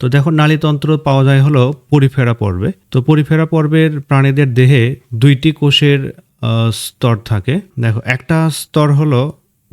তো দেখো, নালীতন্ত্র পাওয়া যায় হলো পরিফেরা পর্বে। তো পরিফেরা পর্বের প্রাণীদের দেহে দুইটি কোষের স্তর থাকে। দেখো, একটা স্তর হলো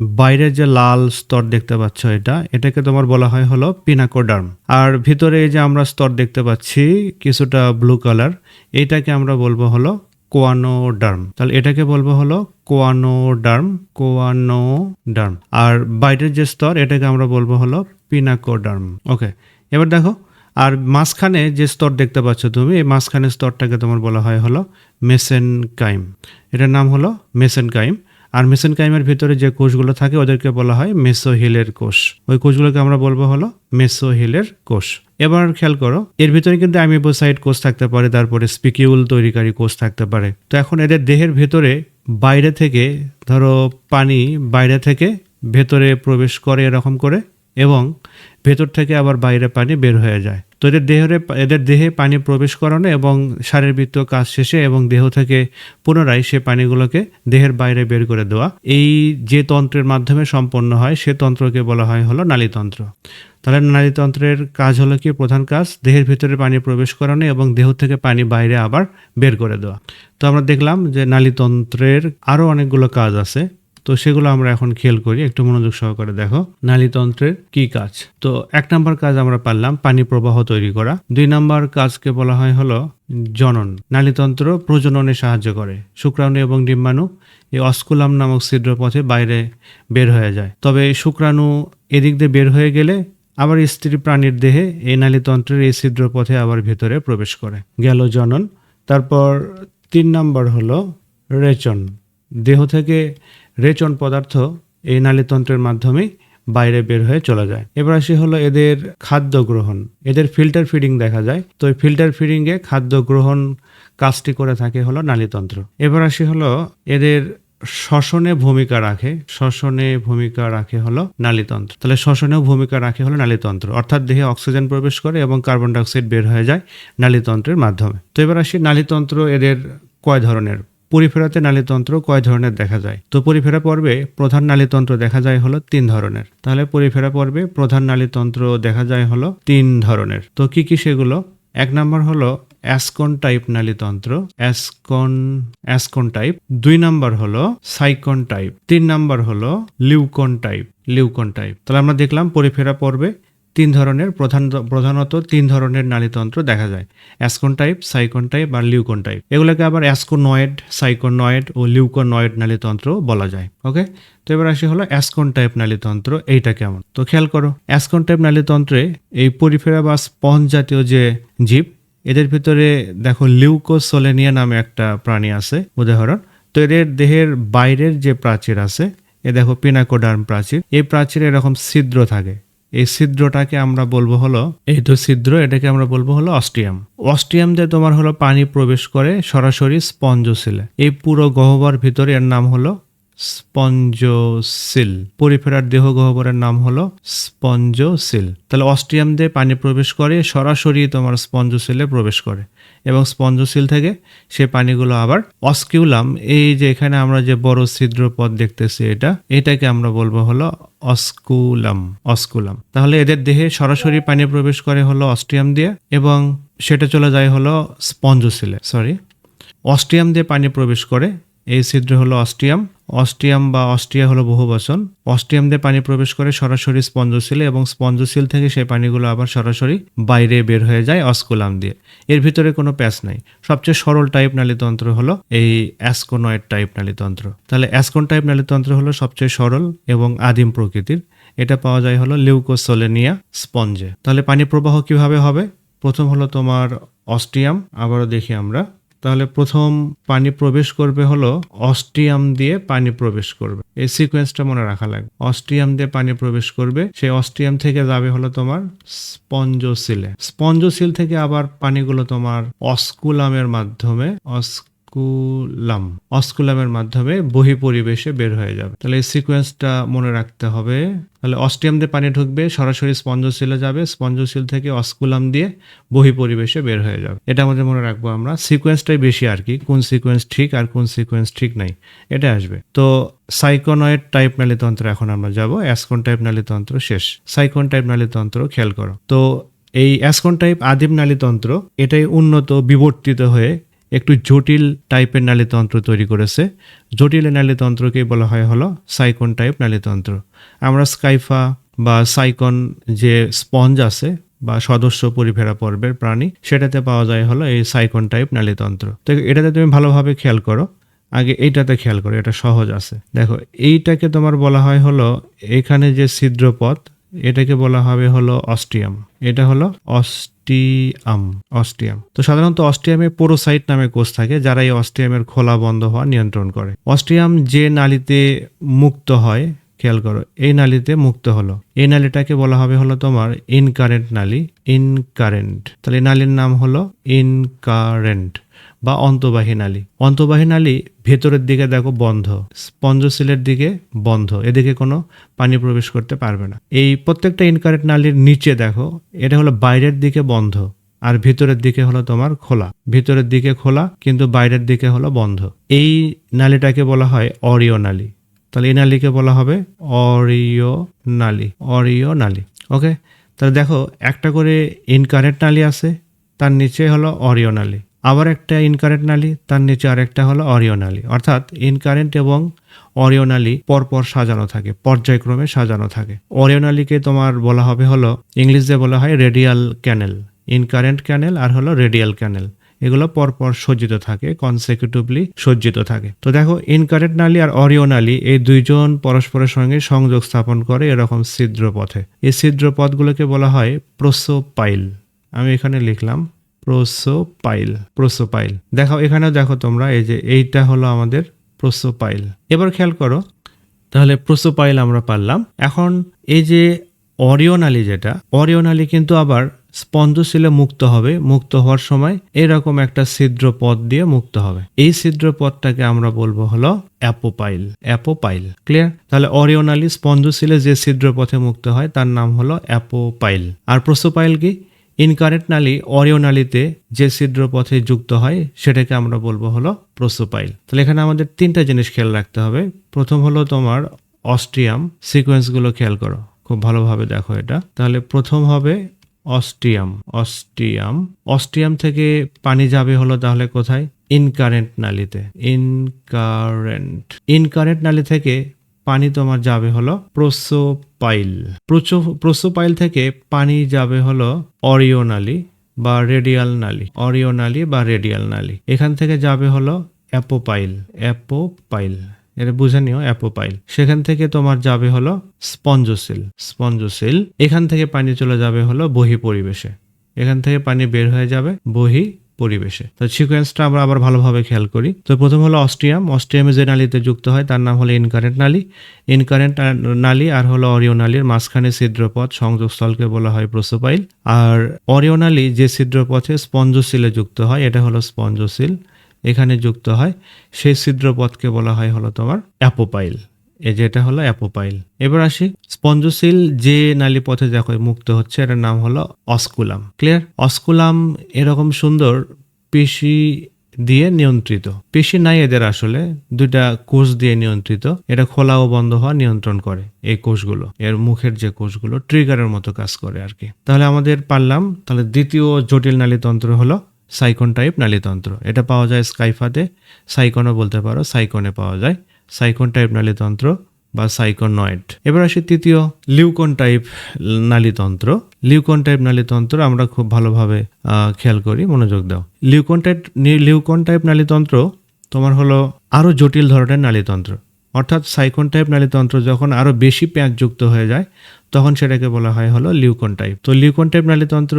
বাইরের যে লাল স্তর দেখতে পাচ্ছ এটা, এটাকে তোমার বলা হয় হলো পিনাকোডার্ম। আর ভিতরে এই যে আমরা স্তর দেখতে পাচ্ছি কিছুটা ব্লু কালার, এটাকে আমরা বলব হলো কোয়ানোডার্ম। তাহলে এটাকে বলব হলো কোয়ানোডার্ম কোয়ানোডার্ম। আর বাইরের যে স্তর, এটাকে আমরা বলব হলো পিনাকোডার্ম। ওকে এবার দেখো, আর মাঝখানে যে স্তর দেখতে পাচ্ছ তুমি, এই মাঝখানে স্তরটাকে তোমার বলা হয় হলো মেসেন মেসেনকাইম। এটার নাম হলো মেসেন মেসেনকাইম। আর মেসেনকাইমের ভিতরে যে কোষগুলো থাকে, ওদেরকে বলা হয় মেসোহিলের কোষ। ওই কোষগুলোকে আমরা বলব হলো মেসোহিলের কোষ। এবার খেয়াল করো, এর ভিতরে কিন্তু অ্যামিবোসাইড কোষ থাকতে পারে, তারপরে স্পিকিউল তৈরিকারী কোষ থাকতে পারে। তো এখন এদের দেহের ভেতরে বাইরে থেকে, ধরো পানি বাইরে থেকে ভেতরে প্রবেশ করে এরকম করে এবং ভেতর থেকে আবার বাইরে পানি বের হয়ে যায়। তো এদের দেহের এদের দেহে পানি প্রবেশ করানো এবং শারীরবৃত্ত কাজ শেষে এবং দেহ থেকে পুনরায় সে পানিগুলোকে দেহের বাইরে বের করে দেওয়া। এই যে তন্ত্রের মাধ্যমে সম্পন্ন হয়, সে তন্ত্রকে বলা হয় হলো নালীতন্ত্র। তাহলে নালীতন্ত্রের কাজ হলো কি? প্রধান কাজ, দেহের ভিতরে পানি প্রবেশ করানো এবং দেহ থেকে পানি বাইরে আবার বের করে দেওয়া। তো আমরা দেখলাম যে নালীতন্ত্রের আরও অনেকগুলো কাজ আছে। তো সেগুলো আমরা এখন খেয়াল করি। একটু মনোযোগ সহকারে দেখো। নালীতন্ত্রের কি কাজ? তো এক নম্বর কাজ আমরা পারলাম পানি প্রবাহ তৈরি করা। দুই নম্বর কাজকে বলা হয় হলো জনন। নালীতন্ত্র প্রজননে সাহায্য করে। শুক্রাণু এবং ডিম্বাণু এই অস্কুলাম নামক ছিদ্রপথে বাইরে বের হয়ে যায়। তবে শুক্রাণু এদিক দিয়ে বের হয়ে গেলে আবার স্ত্রী প্রাণীর দেহে এই নালীতন্ত্রের এই ছিদ্রপথে আবার ভেতরে প্রবেশ করে। গেল জনন। তারপর তিন নম্বর হলো রেচন। দেহ থেকে রেচন পদার্থ এই নালীতন্ত্রের মাধ্যমে বাইরে বের হয়ে চলে যায়। এবার আসি হলো এদের খাদ্য গ্রহণ। এদের ফিল্টার ফিডিং দেখা যায়। তো এই ফিল্টার ফিডিংয়ে খাদ্য গ্রহণ কাজটি করে থাকে হলো নালীতন্ত্র। এবার আসি হলো এদের শ্বসনে ভূমিকা রাখে। শ্বসনে ভূমিকা রাখে হলো নালীতন্ত্র। তাহলে শ্বসনেও ভূমিকা রাখে হলো নালীতন্ত্র। অর্থাৎ দেহে অক্সিজেন প্রবেশ করে এবং কার্বন ডাইঅক্সাইড বের হয়ে যায় নালীতন্ত্রের মাধ্যমে। তো এবার আসি নালীতন্ত্র এদের কয় ধরনের? পরিফেরাতে নালীতন্ত্র কয় ধরনের দেখা যায়? তো পরিফেরা পর্বে প্রধান নালীতন্ত্র দেখা যায় হলো তিন ধরনের। তাহলে পরিফেরা পর্বে প্রধান নালীতন্ত্র দেখা যায় হলো তিন ধরনের। তো কি কি সেগুলো? এক নম্বর হলো অ্যাসকন টাইপ নালীতন্ত্র। অ্যাসকন অ্যাসকন টাইপ। দুই নম্বর হলো সাইকন টাইপ। তিন নম্বর হলো লিউকন টাইপ। লিউকন টাইপ। তাহলে আমরা দেখলাম পরিফেরা পর্বে তিন ধরনের প্রধান প্রধানত তিন ধরনের নালীতন্ত্র দেখা যায়। অ্যাসকন টাইপ, সাইকন টাইপ আর লিউকন টাইপ। এগুলোকে আবার অ্যাসকোনয়েড, সাইকোনয়েড ও লিউকোনয়েড নালীতন্ত্র বলা যায়। ওকে? তো এবার আসি হলো অ্যাসকন টাইপ নালীতন্ত্র, এইটা কেমন? তো খেয়াল করো, অ্যাসকন টাইপ নালীতন্ত্রে এই পরিফেরা বা স্পঞ্জ জাতীয় যে জীব, এদের ভিতরে দেখো লিউকোসোলেনিয়া নামে একটা প্রাণী আছে, উদাহরণ। তো এদের দেহের বাইরের যে প্রাচীর আছে, এ দেখো পিনাকোডার্ম প্রাচীর, এই প্রাচীরে এরকম ছিদ্র থাকে। এই ছিদ্রটাকে আমরা বলব হলো, এই তো ছিদ্র, এটাকে আমরা বলব হলো অস্টিয়াম। অস্টিয়াম দিয়ে তোমার হলো পানি প্রবেশ করে সরাসরি স্পঞ্জসিলে এই পুরো গহ্বর ভিতরে এর নাম হলো স্পঞ্জসিল পরিফেরার দেহ গহ্বরের নাম হলো স্পঞ্জসিল তাহলে অস্টিয়াম দিয়ে পানি প্রবেশ করে সরাসরি তোমার স্পঞ্জসিলে প্রবেশ করে। এবং স্পঞ্জশীল থেকে, সে পানিগুলো আবার অস্কিউলাম। এই যে এখানে আমরা যে বড় ছিদ্র পথ দেখতেছি এটা, এটাকে আমরা বলব হলো অস্কুলাম অস্কুলাম। তাহলে এদের দেহে সরাসরি পানি প্রবেশ করে হলো অস্ট্রিয়াম দিয়ে এবং সেটা চলে যায় হলো স্পঞ্জশিলে সরি অস্ট্রিয়াম দিয়ে পানি প্রবেশ করে এই ছিদ্র হলো অস্টিয়াম অস্টিয়াম বা অস্ট্রিয়া হলো বহুবচন অস্টিয়াম দিয়ে পানি প্রবেশ করে সরাসরি স্পঞ্জোসিলে এবং স্পঞ্জোসিল থেকে সেই পানিগুলো আবার সরাসরি বাইরে বের হয়ে যায় অস্কুলাম দিয়ে। এর ভিতরে কোনো প্যাচ নাই। সবচেয়ে সরল টাইপ নালীতন্ত্র হলো এই অ্যাসকোনয়েড টাইপ নালীতন্ত্র। তাহলে অ্যাসকোন টাইপ নালীতন্ত্র হলো সবচেয়ে সরল এবং আদিম প্রকৃতির। এটা পাওয়া যায় হলো লিউকোসোলেনিয়া স্পঞ্জে। তাহলে পানি প্রবাহ কীভাবে হবে? প্রথম হলো তোমার অস্টিয়াম আবারও দেখি আমরা। তাহলে প্রথম পানি প্রবেশ করবে হলো অস্টিয়াম দিয়ে পানি প্রবেশ করবে। এই সিকোয়েন্সটা মনে রাখা লাগবে। অস্টিয়াম দিয়ে পানি প্রবেশ করবে, সেই অস্টিয়াম থেকে যাবে হলো তোমার স্পঞ্জসিলে স্পঞ্জসিল থেকে আবার পানিগুলো তোমার অস্কুলামের মাধ্যমে অস্কুলাম অস্কুলামের মাধ্যমে বহি পরিবেশে বের হয়ে যাবে। তাহলে এই সিকোয়েন্সটা মনে রাখতে হবে। তাহলে অস্টিয়াম দিয়ে পানি ঢুকবে, সরাসরি স্পঞ্জশিলে যাবে স্পঞ্জশিল থেকে অস্কুলাম দিয়ে বহি পরিবেশে বের হয়ে যাবে। এটা আমাদের মনে রাখব আমরা সিকোয়েন্সটাই বেশি আর কি, কোন সিকোয়েন্স ঠিক আর কোন সিকোয়েন্স ঠিক নাই, এটা আসবে। তো সাইকোনয়েড টাইপ নালীতন্ত্র, এখন আমরা যাব অ্যাসকন টাইপ নালীতন্ত্র শেষ। সাইকন টাইপ নালীতন্ত্র খেয়াল করো। তো এই অ্যাসকন টাইপ আদিম নালীতন্ত্র, এটাই উন্নত, বিবর্তিত হয়ে একটু জটিল টাইপের নালীতন্ত্র তৈরি করেছে। জটিল নালীতন্ত্রকে বলা হয় হলো সাইকন টাইপ নালীতন্ত্র। আমরা স্কাইফা বা সাইকন যে স্পঞ্জ আছে বা সদস্য পরিফেরা পর্বের প্রাণী, সেটাতে পাওয়া যায় হলো এই সাইকন টাইপ নালীতন্ত্র। তো এটাতে তুমি ভালোভাবে খেয়াল করো। আগে এইটাতে খেয়াল করো, এটা সহজ আছে। দেখো, এইটাকে তোমার বলা হয় হলো এখানে যে ছিদ্রপথ, এটাকে বলা হবে হলো অস্টিয়াম এটা হলো অস্টিয়াম অস্টিয়াম তো সাধারণত অস্টিয়ামে পোরোসাইট নামে কোষ থাকে যারা এই অস্টিয়ামের খোলা বন্ধ হওয়া নিয়ন্ত্রণ করে। অস্টিয়াম যে নালিতে মুক্ত হয়, খেয়াল করো, এই নালিতে মুক্ত হলো। এই নালিটাকে বলা হবে হলো তোমার ইনকারেন্ট নালী, ইনকারেন্ট। তাহলে নালীর নাম হলো ইনকারেন্ট। বা অন্তবাহী নালী। অন্তবাহী নালী ভেতরের দিকে দেখো বন্ধ স্পঞ্জশিলের দিকে বন্ধ, এদিকে কোনো পানি প্রবেশ করতে পারবে না। এই প্রত্যেকটা ইনকারেন্ট নালীর নিচে দেখো, এটা হলো বাইরের দিকে বন্ধ আর ভিতরের দিকে হলো তোমার খোলা। ভিতরের দিকে খোলা কিন্তু বাইরের দিকে হলো বন্ধ। এই নালীটাকে বলা হয় অরিও নালী। তাহলে এই নালীকে বলা হবে অরিও নালী অরিও নালী। ওকে তাহলে দেখো একটা করে ইনকারেন্ট নালী আছে, তার নিচে হলো অরিও নালী। আবার একটা ইনকারেন্ট নালী, তার নিচে আরেকটা হলো অরিও নালী। অর্থাৎ ইনকারেন্ট এবং অরিও নালী পরপর সাজানো থাকে, পর্যায়ক্রমে সাজানো থাকে। অরিও নালীকে তোমার বলা হবে হলো, ইংলিশে বলা হয় রেডিয়াল ক্যানেল ইনকারেন্ট ক্যানেল আর হলো রেডিয়াল ক্যানেল এগুলো পরপর সজ্জিত থাকে কনসেকিউটিভলি সজ্জিত থাকে। তো দেখো ইনকারেন্ট নালী আর অরিও এই দুইজন পরস্পরের সঙ্গে সংযোগ স্থাপন করে এরকম ছিদ্র পথে এই ছিদ্র পথগুলোকে বলা হয় প্রোসোপাইল আমি এখানে লিখলাম প্রোসোপাইল প্রোসোপাইল দেখো এখানেও দেখো তোমরা, এই যে এইটা হলো আমাদের প্রোসোপাইল এবার খেয়াল করো, তাহলে প্রোসোপাইল আমরা পারলাম। এখন এই যে অরিয়নালি যেটা অরিয়নালি কিন্তু আবার স্পন্দশীলে মুক্ত হবে, মুক্ত হওয়ার সময় এরকম একটা ছিদ্র পথ দিয়ে মুক্ত হবে। এই ছিদ্র পথটাকে আমরা বলব হলো অ্যাপোপাইল অ্যাপোপাইল। ক্লিয়ার? তাহলে অরিয়নালি স্পন্দশীলে যে ছিদ্র পথে মুক্ত হয়, তার নাম হলো অ্যাপোপাইল। আর প্রোসোপাইল কি? ইনকারেন্ট নালী অরিও নালীতে যে ছিদ্র পথে যুক্ত হয়, সেটাকে আমরা বলব হলো প্রোসোপাইল। তাহলে এখানে আমাদের তিনটা জিনিস খেয়াল রাখতে হবে। প্রথম হলো তোমার অস্ট্রিয়াম সিকোয়েন্সগুলো খেয়াল করো। খুব ভালোভাবে দেখো এটা। তাহলে প্রথম হবে অস্টিয়াম অস্টিয়াম অস্টিয়াম থেকে পানি যাবে হলো তাহলে কোথায়? ইনকারেন্ট নালিতে ইনকারেন্ট। ইনকারেন্ট নালি থেকে পানি তোমার যাবে হলো প্রোসোপাইল। প্রোসোপাইল থেকে পানি যাবে হলো অরিও নালী বা রেডিয়াল নালী। অরিও নালী বা রেডিয়াল নালি। এখান থেকে যাবে হলো অ্যাপোপাইল। অ্যাপোপাইল। এটা বুঝে নিও, অ্যাপোপাইল। সেখান থেকে তোমার যাবে হলো স্পঞ্জোসিল। স্পঞ্জোসিল। এখান থেকে পানি চলে যাবে হলো বহি পরিবেশে এখান থেকে পানি বের হয়ে যাবে বহি পরিবেশে। তো সিকোয়েন্সটা আমরা আবার ভালোভাবে খেয়াল করি। তো প্রথম হলো অস্ট্রিয়াম অস্ট্রিয়ামে যে নালীতে যুক্ত হয়, তার নাম হলো ইনকারেন্ট নালী। ইনকারেন্ট নালী আর হলো অরিও নালীর মাঝখানে ছিদ্রপথ, সংযোগস্থলকে বলা হয় প্রোসোপাইল আর অরিও নালী যে ছিদ্রপথে স্পঞ্জশিলে যুক্ত হয়, এটা হলো স্পঞ্জশিল। এখানে যুক্ত হয়, সেই ছিদ্রপথকে বলা হয় হলো তোমার অ্যাপোপাইল এই যেটা হলো অ্যাপোপাইল এবার আসি স্পঞ্জশীল যে নালী পথে দেখো মুক্ত হচ্ছে, এটার নাম হলো অস্কুলাম ক্লিয়ার অস্কুলাম এরকম সুন্দর পেশি দিয়ে নিয়ন্ত্রিত। পেশি নাই এদের আসলে, দুইটা কোষ দিয়ে নিয়ন্ত্রিত। এটা খোলা ও বন্ধ হওয়া নিয়ন্ত্রণ করে এই কোষগুলো। এর মুখের যে কোষগুলো ট্রিগারের মতো কাজ করে আর কি। তাহলে আমাদের পারলাম, তাহলে দ্বিতীয় জটিল নালীতন্ত্র হলো সাইকন টাইপ নালীতন্ত্র। এটা পাওয়া যায় স্কাইফাতে সাইকনও বলতে পারো সাইকনে পাওয়া যায়। সাইকন টাইপ নালীতন্ত্র বা সাইকোনয়েড। এবার আসি তৃতীয় লিউকন টাইপ নালীতন্ত্র। লিউকন টাইপ নালীতন্ত্র আমরা খুব ভালোভাবে খেয়াল করি, মনোযোগ দাও। লিউকন টাইপ লিউকন টাইপ নালীতন্ত্র তোমার হলো আরও জটিল ধরনের নালীতন্ত্র। অর্থাৎ সাইকন টাইপ নালীতন্ত্র যখন আরও বেশি প্যাঁচ যুক্ত হয়ে যায়, তখন সেটাকে বলা হয় হলো লিউকন টাইপ তো লিউকন টাইপ নালীতন্ত্র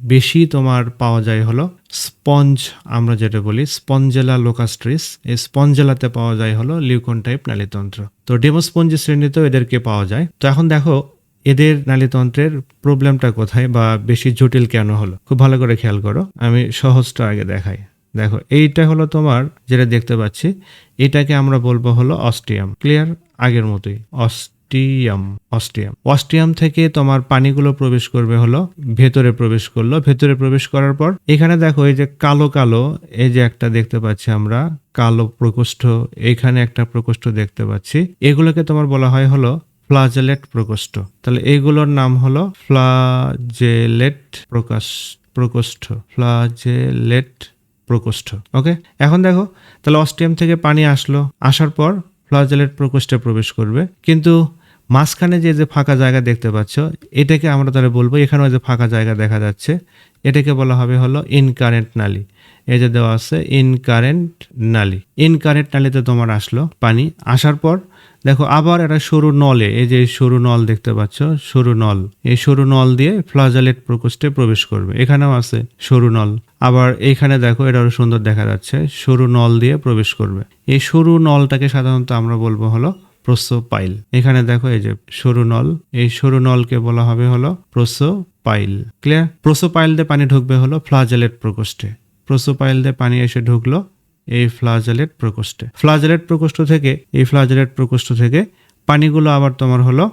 বেশি তোমার পাওয়া যায় হলো স্পঞ্জ, আমরা যেটা বলি, স্পঞ্জেলা লোকাস্ট্রিস। এই স্পঞ্জেলাতে পাওয়া যায় হলো লিউকন টাইপ নালীতন্ত্র। তো ডেমোস্পঞ্জি শ্রেণীতেও এদেরকে পাওয়া যায়। তো এখন দেখো, এদের নালীতন্ত্রের প্রবলেমটা কোথায় বা বেশি জটিল কেন হলো? খুব ভালো করে খেয়াল করো। আমি সহজটা আগে দেখাই। দেখো, এইটা হলো তোমার, যেটা দেখতে পাচ্ছি, এটাকে আমরা বলব হলো অস্টিয়াম ক্লিয়ার? আগের মতোই। অস্টিয়াম অস্টিয়াম অস্টিয়াম থেকে তোমার পানিগুলো প্রবেশ করবে হলো ভেতরে প্রবেশ করল। ভেতরে প্রবেশ করার পর এখানে দেখো এই যে কালো কালো, এই যে একটা দেখতে পাচ্ছি আমরা, কালো প্রকোষ্ঠ, এখানে একটা প্রকোষ্ঠ দেখতে পাচ্ছি। এগুলোকে তোমার বলা হয় হলো ফ্লাজেলেট প্রকোষ্ঠ। তাহলে এইগুলোর নাম হলো ফ্লাজেলেট প্রকাশ, প্রকোষ্ঠ, ফ্লাজেলেট প্রকোষ্ঠ। ওকে? এখন দেখো, তাহলে অস্টিয়াম থেকে পানি আসলো। আসার পর ফ্লাজেলেট প্রকোষ্ঠে প্রবেশ করবে। কিন্তু মাঝখানে যে যে ফাঁকা জায়গা দেখতে পাচ্ছ, এটাকে আমরা তাহলে বলব, এখানেও যে ফাঁকা জায়গা দেখা যাচ্ছে, এটাকে বলা হবে হলো ইনকারেন্ট নালি। এই যে দেওয়া আছে ইনকারেন্ট নালী। ইনকারেন্ট নালিতে তোমার আসলো পানি। আসার পর, দেখো আবার একটা সরু নলে, এই যে সরু নল দেখতে পাচ্ছ, সরু নল। এই সরু নল দিয়ে ফ্লাজালেট প্রকোষ্ঠে প্রবেশ করবে। এখানেও আছে সরু নল। আবার এইখানে দেখো, এটা আরও সুন্দর দেখা যাচ্ছে, সরু নল দিয়ে প্রবেশ করবে। এই সরু নলটাকে সাধারণত আমরা বলব হলো প্রোসোপাইল। এখানে দেখো এই যে সরু নল এই সরু নলকে বলা হবে হলো প্রোসোপাইল। ক্লিয়ার প্রোসোপাইল দিয়ে পানি ঢুকবে হলো ফ্লাজেলেট প্রকোষ্ঠে। প্রোসোপাইল দিয়ে পানি এসে ঢুকলো এই ফ্লাজেলেট প্রকোষ্ঠে। ফ্লাজেলেট প্রকোষ্ঠ থেকে, এই ফ্লাজেলেট প্রকোষ্ঠ থেকে পানিগুলো আবার তোমার হলো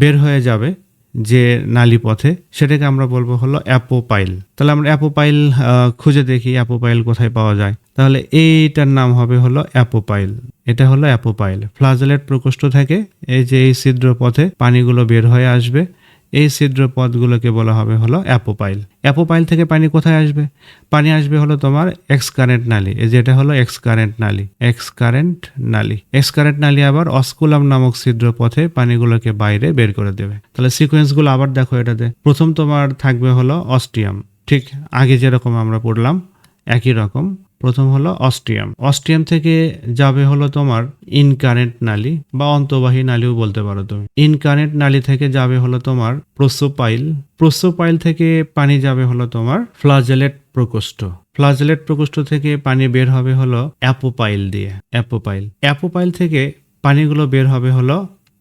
বের হয়ে যাবে যে নালী পথে, সেটাকে আমরা বলব হলো অ্যাপোপাইল। তাহলে আমরা অ্যাপোপাইল খুঁজে দেখি অ্যাপোপাইল কোথায় পাওয়া যায়। তাহলে এইটার নাম হবে হলো অ্যাপোপাইল। এটা হলো অ্যাপোপাইল। ফ্লাজেলেট প্রকোষ্ঠ থাকে এই যে এই ছিদ্র পথে পানিগুলো বের হয়ে আসবে। এই ছিদ্র পথগুলোকে বলা হবে হলো অ্যাপোপাইল। অ্যাপোপাইল থেকে পানি কোথায় আসবে? পানি আসবে হলো তোমার এক্স কারেন্ট নালী যেটা হলো এক্স কারেন্ট নালী। এক্স কারেন্ট নালী। এক্স কারেন্ট নালী আবার অস্কুলাম নামক ছিদ্র পথে পানিগুলোকে বাইরে বের করে দেবে। তাহলে সিকোয়েন্সগুলো আবার দেখো এটাতে। প্রথম তোমার থাকবে হলো অস্টিয়াম। ঠিক আগে যেরকম আমরা পড়লাম, একই রকম। প্রথম হলো অস্ট্রিয়াম। অস্ট্রিয়াম থেকে যাবে হলো তোমার ইনকারেন্ট নালী বা অন্তবাহী নালীও বলতে পারো তুমি। ইনকারেন্ট নালী থেকে যাবে হলো তোমার প্রোসোপাইল। প্রোসোপাইল থেকে পানি যাবে হলো তোমার ফ্লাজেলেট প্রকোষ্ঠ। ফ্লাজেলেট প্রকোষ্ঠ থেকে পানি বের হবে হলো অ্যাপোপাইল দিয়ে। অ্যাপোপাইল। অ্যাপোপাইল থেকে পানিগুলো বের হবে হলো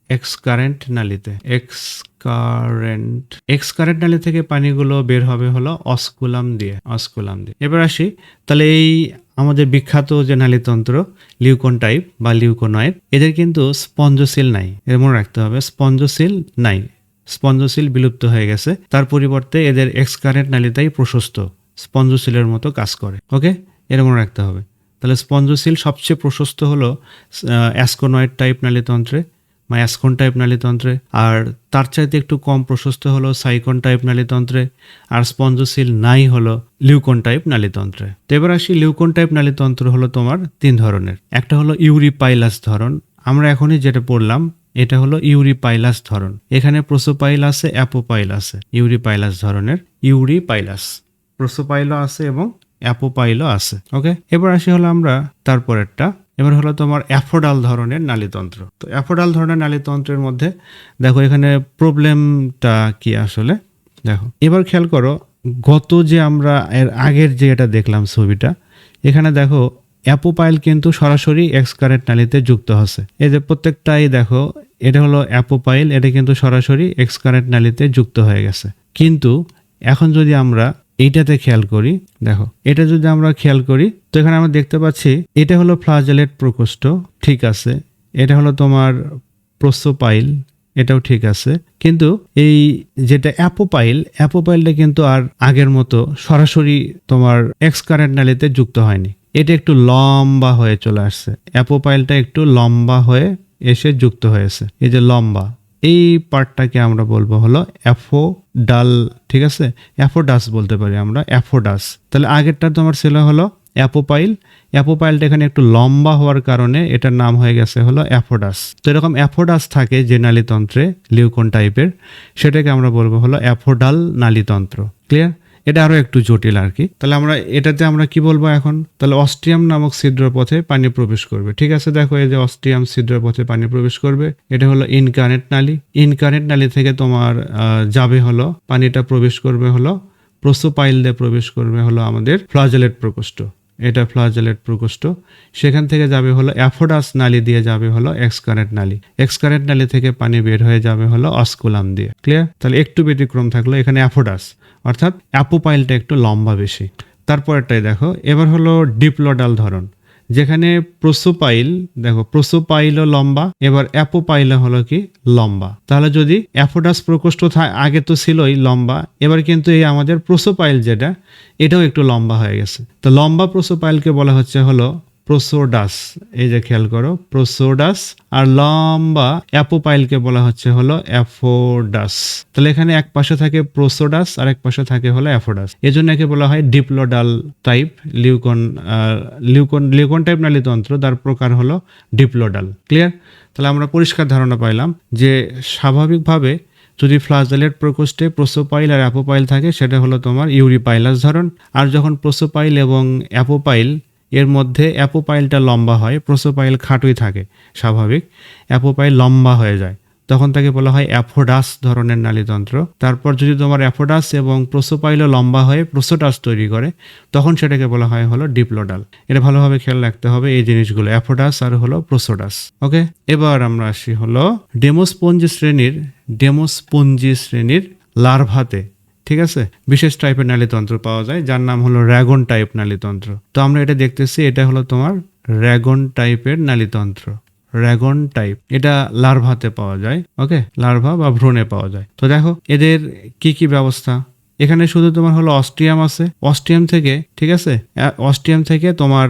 এক্স কারেন্ট নালীতে। এক্স কারেন্ট এক্স কারেন্ট নালী থেকে পানিগুলো বের হবে হলো অস্কুলাম দিয়ে অস্কুলাম দিয়ে। এবার আসি, তাহলে এই আমাদের বিখ্যাত যে নালীতন্ত্র লিউকন টাইপ বা লিউকোনয়েড এদের কিন্তু স্পঞ্জসিল নাই। এর মনে রাখতে হবে স্পঞ্জসিল নাই। স্পঞ্জসিল বিলুপ্ত হয়ে গেছে। তার পরিবর্তে এদের এক্স কারেন্ট নালীটাই প্রশস্ত স্পঞ্জসিলের মতো কাজ করে। ওকে এর মনে রাখতে হবে। তাহলে স্পঞ্জসিল সবচেয়ে প্রশস্ত হলো অ্যাসকোনয়েড টাইপ নালীতন্ত্রে। বা অ্যাসকন টাইপ নালীতন্ত্রে, আর তার চাইতে একটু কম প্রশস্ত হলো সাইকন টাইপ নালীতন্ত্রে, আর স্পঞ্জসিল নাই হলো লিউকন টাইপ নালীতন্ত্রে। তো এবার আসি লিউকন টাইপ নালীতন্ত্র হলো তোমার তিন ধরনের। একটা হলো ইউরিপাইলাস ধরন, আমরা এখনই যেটা পড়লাম, এটা হলো ইউরিপাইলাস ধরন। এখানে প্রোসোপাইল আছে, অ্যাপোপাইল আছে। ইউরিপাইলাস ধরনের ইউরিপাইলাস, প্রোসোপাইলও আছে এবং অ্যাপোপাইলও আছে। ওকে? এবার আসি হলো আমরা তারপরেরটা এবার হলো তোমার অ্যাফোডাল ধরনের নালীতন্ত্র। তো অ্যাফোডাল ধরনের নালীতন্ত্রের মধ্যে দেখো এখানে প্রবলেমটা কি আসলে? দেখো, এবার খেয়াল করো, গত যে আমরা এর আগের যে এটা দেখলাম ছবিটা, এখানে দেখো অ্যাপোপাইল কিন্তু সরাসরি এক্স কারেন্ট নালীতে যুক্ত হচ্ছে। এই যে প্রত্যেকটাই দেখো, এটা হলো অ্যাপোপাইল, এটা কিন্তু সরাসরি এক্স কারেন্ট নালীতে যুক্ত হয়ে গেছে। কিন্তু এখন যদি আমরা এইটাতে খেয়াল করি, দেখো, এটা যদি আমরা খেয়াল করি, তো এখানে আমরা দেখতে পাচ্ছি, এটা হলো ফ্লাজেলেট প্রকোষ্ঠ, ঠিক আছে, এটা হলো তোমার প্রোসোপাইল এটাও ঠিক আছে, কিন্তু এই যেটা অ্যাপোপাইল, অ্যাপোপাইলটা কিন্তু আর আগের মতো সরাসরি তোমার এক্স কারেন্ট নালীতে যুক্ত হয়নি, এটা একটু লম্বা হয়ে চলে আসছে, অ্যাপোপাইলটা একটু লম্বা হয়ে এসে যুক্ত হয়েছে, এই যে লম্বা এই পার্টটাকে আমরা বলব হলো অ্যাফোডাল ঠিক আছে? অ্যাফোডাস বলতে পারি আমরা অ্যাফোডাস তাহলে আগেরটা তোমার ছিল হলো অ্যাপোপাইল। অ্যাপোপাইলটা এখানে একটু লম্বা হওয়ার কারণে এটার নাম হয়ে গেছে হলো অ্যাফোডাস তো এরকম অ্যাফোডাস থাকে যে নালীতন্ত্রে লিউকন টাইপের, সেটাকে আমরা বলব হলো অ্যাফোডাল নালীতন্ত্র। ক্লিয়ার এটা আরও একটু জটিল আর কি তাহলে আমরা এটাতে আমরা কি বলব এখন? তাহলে অস্ট্রিয়াম নামক ছিদ্র পথে পানি প্রবেশ করবে। ঠিক আছে, দেখো এই যে অস্ট্রিয়াম ছিদ্র পথে পানি প্রবেশ করবে। এটা হলো ইনকারেন্ট নালী। ইনকারেন্ট নালী থেকে তোমার যাবে হলো, পানিটা প্রবেশ করবে হলো, প্রোসোপাইল দিয়ে প্রবেশ করবে হলো আমাদের ফ্লাজেলেট প্রকোষ্ঠ। এটা ফ্লাজেলেট প্রকোষ্ঠ। সেখান থেকে যাবে হলো অ্যাফোডাস নালী দিয়ে যাবে হলো এক্সকারেন্ট নালী। এক্সকারেন্ট নালী থেকে পানি বের হয়ে যাবে হলো অস্কুলাম দিয়ে। ক্লিয়ার? তাহলে একটু ব্যতিক্রম থাকল, এখানে অ্যাফোডাস। অর্থাৎ অ্যাপোপাইলটা একটু লম্বা বেশি। তারপরেরটাই দেখো, এবার হলো ডিপ্লোডাল ধরন, যেখানে প্রোসোপাইল দেখো প্রোসোপাইলও লম্বা, এবার অ্যাপোপাইলও হলো কি লম্বা। তাহলে যদি অ্যাফোডাস প্রকোষ্ঠ আগে তো ছিলই লম্বা, এবার কিন্তু এই আমাদের প্রোসোপাইল যেটা, এটাও একটু লম্বা হয়ে গেছে। তো লম্বা প্রোসোপাইলকে বলা হচ্ছে হলো প্রোসোডাস, এই যে খেয়াল করো, প্রোসোডাস আর লম্বা অ্যাপোপাইলকে বলা হচ্ছে হলো অ্যাফোডাস। তাহলে এখানে এক পাশে থাকে প্রোসোডাস, আর এক পাশে থাকে হলো অ্যাফোডাস। এজন্য একে বলা হয় ডিপ্লোডাল টাইপ, লিউকন লিউকন লিউকন টাইপ নালীতন্ত্র তার প্রকার হলো ডিপ্লোডাল। ক্লিয়ার? তাহলে আমরা পরিষ্কার ধারণা পাইলাম যে স্বাভাবিকভাবে যদি ফ্লাজেলেট প্রকোষ্ঠে প্রোসোপাইল আর অ্যাপোপাইল থাকে, সেটা হলো তোমার ইউরিপাইলাস ধরন। আর যখন প্রোসোপাইল এবং অ্যাপোপাইল এর মধ্যে অ্যাপোপাইলটা লম্বা হয়, প্রোসোপাইল খাটোই থাকে, স্বাভাবিক। অ্যাপোপাইল লম্বা হয়ে যায়। তখন তাকে বলা হয় অ্যাফোডাস ধরনের নালীতন্ত্র। তারপর যদি তোমার অ্যাফোডাস এবং প্রোসোপাইলও লম্বা হয়ে প্রোসোটাস তৈরি করে, তখন সেটাকে বলা হয় হলো ডিপ্লোডাল। এটা ভালোভাবে খেয়াল রাখতে হবে এই জিনিসগুলো, অ্যাফোডাস আর হলো প্রোসোডাস ওকে? এবার আমরা আসি হলো ডেমোস্পঞ্জি শ্রেণির ডেমোস্পঞ্জি শ্রেণির লার্ভাতে। ঠিক আছে? বিশেষ টাইপের নালীতন্ত্র পাওয়া যায়, যার নাম হলো র্যাগন টাইপ নালীতন্ত্র। তো আমরা এটা দেখতেছি, এটা হলো তোমার র্যাগন টাইপের নালীতন্ত্র। র্যাগন টাইপ এটা লার্ভাতে পাওয়া যায় ওকে লার্ভা বা ভ্রূণে পাওয়া যায়। তো দেখো, এদের কি কি ব্যবস্থা? এখানে শুধু তোমার হলো অস্ট্রিয়াম আছে। অস্ট্রিয়াম থেকে, ঠিক আছে? অস্ট্রিয়াম থেকে তোমার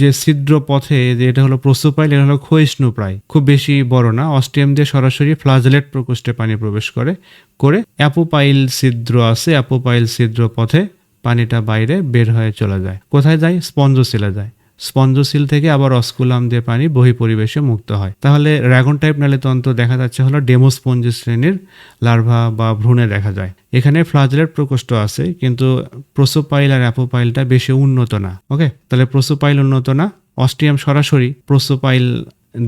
যে ছিদ্র পথে যে এটা হলো প্রসোপাইল এটা হলো ক্ষয়িষ্ণু প্রায়। খুব বেশি বড় না। অস্ট্রিয়াম দিয়ে সরাসরি ফ্লাজেলেট প্রকোষ্ঠে পানি প্রবেশ করে করে অ্যাপোপাইল ছিদ্র আছে, অ্যাপোপাইল ছিদ্র পথে পানিটা বাইরে বের হয়ে চলে যায়। কোথায় যায়? স্পঞ্জশিলে যায়। স্পঞ্জশিল থেকে আবার অস্কুলাম দিয়ে পানি বহি পরিবেশে মুক্ত হয়। তাহলে র্যাগন টাইপ নালীতন্ত্র দেখা যাচ্ছে হলো ডেমোস্পঞ্জি শ্রেণির লার্ভা বা ভ্রূণে দেখা যায়। এখানে ফ্লাজেলেট প্রকোষ্ঠ আছে, কিন্তু প্রোসোপাইল আর অ্যাপোপাইলটা বেশি উন্নত না। ওকে? তাহলে প্রোসোপাইল উন্নত না? অস্ট্রিয়াম সরাসরি প্রোসোপাইল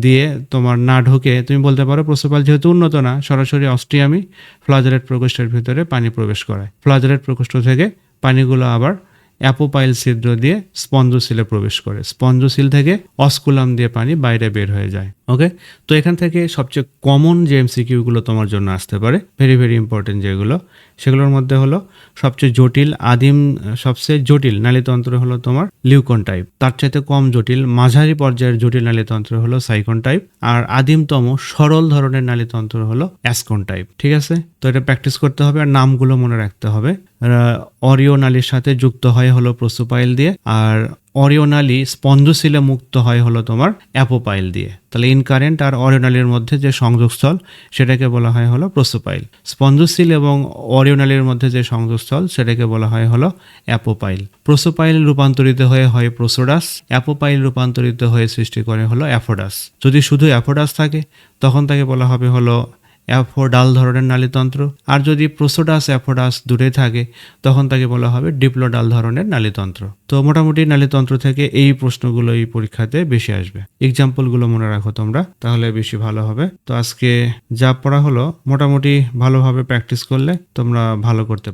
দিয়ে তোমার না ঢোকে, তুমি বলতে পারো প্রোসোপাইল যেহেতু উন্নত না, সরাসরি অস্ট্রিয়ামই ফ্লাজেলেট প্রকোষ্ঠের ভিতরে পানি প্রবেশ করায়। ফ্লাজেলেট প্রকোষ্ঠ থেকে পানিগুলো আবার অ্যাপোপাইল ছিদ্র দিয়ে স্পঞ্জশিলে প্রবেশ করে। স্পঞ্জশিল থেকে অস্কুলাম দিয়ে পানি বাইরে বের হয়ে যায়, ওকে? তো এখান থেকে সবচেয়ে কমন যে এমসিকিউগুলো তোমার জন্য আসতে পারে, ভেরি ভেরি ইম্পর্টেন্ট যেগুলো, সেগুলোর মধ্যে হলো সবচেয়ে জটিল আদিম, সবচেয়ে জটিল নালীতন্ত্র হলো তোমার লিউকন টাইপ। তার চাইতে কম জটিল, মাঝারি পর্যায়ের জটিল নালীতন্ত্র হলো সাইকন টাইপ, আর আদিমতম সরল ধরনের নালীতন্ত্র হলো অ্যাসকন টাইপ, ঠিক আছে? তো এটা প্র্যাকটিস করতে হবে আর নামগুলো মনে রাখতে হবে। অরিও নালীর সাথে যুক্ত হয় হলো প্রসোপাইল দিয়ে, আর অরিওনালি স্পঞ্জশিলে মুক্ত হয় হলো তোমার অ্যাপোপাইল দিয়ে। তাহলে ইনকারেন্ট আর অরিওনালির মধ্যে যে সংযোগস্থল, সেটাকে বলা হয় হলো প্রোসোপাইল স্পঞ্জশিল এবং অরিওনালির মধ্যে যে সংযোগস্থল, সেটাকে বলা হয় হলো অ্যাপোপাইল। প্রোসোপাইল রূপান্তরিত হয়ে হয় প্রোসোডাস, অ্যাপোপাইল রূপান্তরিত হয়ে সৃষ্টি করে হলো অ্যাফোডাস। যদি শুধু অ্যাফোডাস থাকে, তখন তাকে বলা হবে হলো অ্যাফোডাল ধরনের নালীতন্ত্র। আর যদি প্রোসোডাস অ্যাফোডাস দূরে থাকে, তখন তাকে বলা হবে ডিপ্লোডাল ধরনের নালীতন্ত্র। তো মোটামুটি নালীতন্ত্র থেকে এই প্রশ্নগুলো এই পরীক্ষাতে বেশি আসবে। এক্সাম্পলগুলো মনে রাখো তোমরা, তাহলে বেশি ভালো হবে। তো আজকে যা পড়া হলো, মোটামুটি ভালোভাবে প্র্যাকটিস করলে তোমরা ভালো করতে